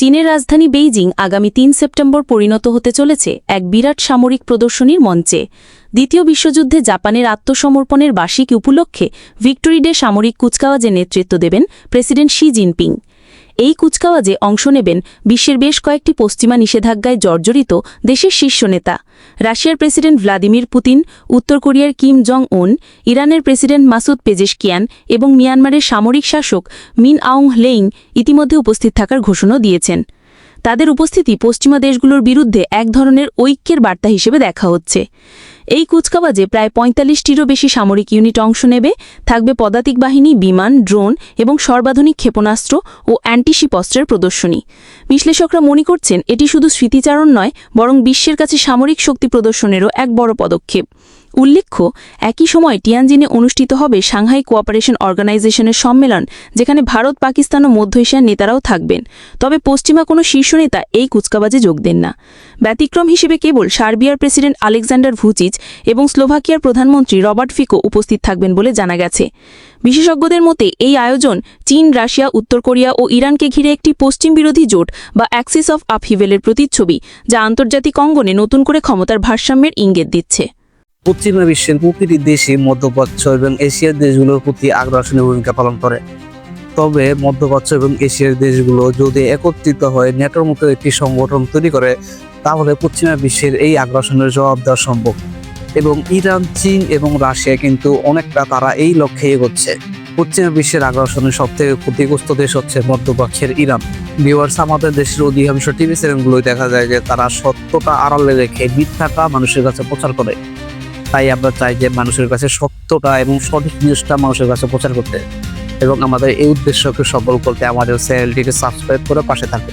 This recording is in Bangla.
চীনের রাজধানী বেইজিং আগামী তিন সেপ্টেম্বর পরিণত হতে চলেছে এক বিরাট সামরিক প্রদর্শনীর মঞ্চে। দ্বিতীয় বিশ্বযুদ্ধে জাপানের আত্মসমর্পণের বার্ষিকী উপলক্ষে ভিক্টোরি ডে সামরিক কুচকাওয়াজে নেতৃত্ব দেবেন প্রেসিডেন্ট শি জিনপিং। এই কুচকাওয়াজে অংশ নেবেন বিশ্বের বেশ কয়েকটি পশ্চিমা নিষেধাজ্ঞায় জর্জরিত দেশের শীর্ষ নেতা। রাশিয়ার প্রেসিডেন্ট ভ্লাদিমির পুতিন, উত্তর কোরিয়ার কিম জং উন ইরানের প্রেসিডেন্ট মাসুদ পেজেশকিয়ান এবং মিয়ানমারের সামরিক শাসক মিন আউং হ্লেইং ইতিমধ্যে উপস্থিত থাকার ঘোষণা দিয়েছেন। তাদের উপস্থিতি পশ্চিমা দেশগুলোর বিরুদ্ধে এক ধরনের ঐক্যের বার্তা হিসেবে দেখা হচ্ছে। এই কুচকাওয়াজে প্রায় পঁয়তাল্লিশটিরও বেশি সামরিক ইউনিট অংশ নেবে। থাকবে পদাতিক বাহিনী, বিমান, ড্রোন এবং সর্বাধুনিক ক্ষেপণাস্ত্র ও অ্যান্টিশিপ অস্ত্রের প্রদর্শনী। বিশ্লেষকরা মনে করছেন, এটি শুধু স্মৃতিচারণ নয়, বরং বিশ্বের কাছে সামরিক শক্তি প্রদর্শনেরও এক বড় পদক্ষেপ। উল্লেখ্য, একই সময় টিয়ানজিনে অনুষ্ঠিত হবে সাংহাই কোঅপারেশন অর্গানাইজেশনের সম্মেলন, যেখানে ভারত, পাকিস্তান ও মধ্য এশিয়ার নেতারাও থাকবেন। তবে পশ্চিমা কোনো শীর্ষ নেতা এই কুচকাবাজে যোগ দেন না। ব্যতিক্রম হিসেবে কেবল সার্বিয়ার প্রেসিডেন্ট আলেকজান্ডার ভুচিচ এবং স্লোভাকিয়ার প্রধানমন্ত্রী রবার্ট ফিকো উপস্থিত থাকবেন বলে জানা গেছে। বিশেষজ্ঞদের মতে, এই আয়োজন চীন, রাশিয়া, উত্তর কোরিয়া ও ইরানকে ঘিরে একটি পশ্চিম বিরোধী জোট বা অ্যাক্সিস অফ আপহিভেলের প্রতিচ্ছবি, যা আন্তর্জাতিক অঙ্গনে নতুন করে ক্ষমতার ভারসাম্যের ইঙ্গিত দিচ্ছে। পশ্চিমা বিশ্বের প্রতিটি দেশই মধ্যপ্রাচ্য এবং এশিয়ার দেশগুলোর প্রতি আগ্রাসনী ভূমিকা পালন করে। তবে মধ্যপ্রাচ্য এবং এশিয়ার দেশগুলো যদি একত্রিত হয়ে, নেটোর মতো একটি সংগঠন তৈরি করে, তাহলে পশ্চিমা বিশ্বের এই আগ্রাসনের জবাব দেওয়া সম্ভব। এবং ইরান, চীন এবং রাশিয়া কিন্তু অনেকটা তারা এই লক্ষ্যে এগোচ্ছে। পশ্চিমা বিশ্বের আগ্রাসনের সব থেকে ক্ষতিগ্রস্ত দেশ হচ্ছে মধ্যপ্রাচ্যের ইরান। ভিউয়ার্স, আমাদের দেশের অধিকাংশ টিভি চ্যানেলগুলোই দেখা যায় যে তারা সত্যটা আড়ালে রেখে মিথ্যাটা মানুষের কাছে প্রচার করে। তাই আমরা চাই যে মানুষের কাছে সত্যটা এবং সঠিক জিনিসটা মানুষের কাছে প্রচার করতে এবং আমাদের এই উদ্দেশ্যকে সফল করতে আমাদের চ্যানেলটিকে সাবস্ক্রাইব করে পাশে থাকবে।